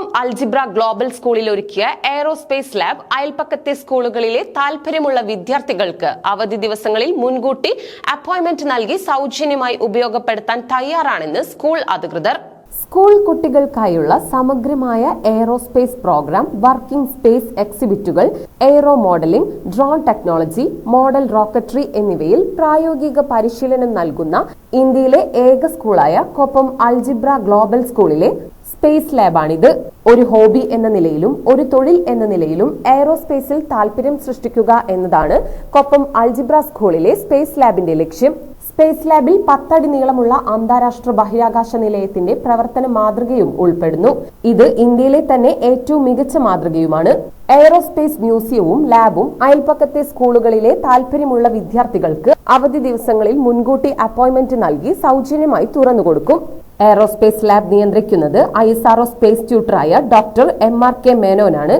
Koppam algebra global സ്കൂളിൽ ഒരുക്കിയ aerospace lab അയൽപ്പക്കത്തെ സ്കൂളുകളിലെ താൽപര്യമുള്ള വിദ്യാർത്ഥികൾക്ക് അവധി ദിവസങ്ങളിൽ മുൻകൂട്ടി അപ്പോയിന്റ്മെന്റ് നൽകി സൗജന്യമായി ഉപയോഗപ്പെടുത്താൻ തയ്യാറാണെന്ന് സ്കൂൾ അധികൃതർ. സ്കൂൾ കുട്ടികൾക്കായുള്ള സമഗ്രമായ aerospace programme working space എക്സിബിറ്റുകൾ aero modelling drone technology model rocketry എന്നിവയിൽ പ്രായോഗിക പരിശീലനം നൽകുന്ന ഇന്ത്യയിലെ ഏക സ്കൂളായ കൊപ്പം അൽജിബ്ര ഗ്ലോബൽ സ്കൂളിലെ സ്പേസ് ലാബാണിത് ഒരു ഹോബി എന്ന നിലയിലും ഒരു തൊഴിൽ എന്ന നിലയിലും എയറോസ്പേസിൽ താല്പര്യം സൃഷ്ടിക്കുക എന്നതാണ് കൊപ്പം അൽജിബ്ര സ്കൂളിലെ സ്പേസ് ലാബിന്റെ ലക്ഷ്യം. സ്പേസ് ലാബിൽ പത്തടി നീളമുള്ള അന്താരാഷ്ട്ര ബഹിരാകാശ നിലയത്തിന്റെ പ്രവർത്തന മാതൃകയും ഉൾപ്പെടുന്നു. ഇത് ഇന്ത്യയിലെ തന്നെ ഏറ്റവും മികച്ച മാതൃകയുമാണ്. എയറോസ്പേസ് മ്യൂസിയവും ലാബും അയൽപ്പക്കത്തെ സ്കൂളുകളിലെ താൽപര്യമുള്ള വിദ്യാർത്ഥികൾക്ക് അവധി ദിവസങ്ങളിൽ മുൻകൂട്ടി അപ്പോയിന്റ്മെന്റ് നൽകി സൗജന്യമായി തുറന്നുകൊടുക്കും. എയറോസ്പേസ് ലാബ് നിയന്ത്രിക്കുന്നത് ഐ എസ് ആർഒ സ്പേസ് ട്യൂട്ടറായ ഡോക്ടർ എം ആർ കെ മേനോനാണ്.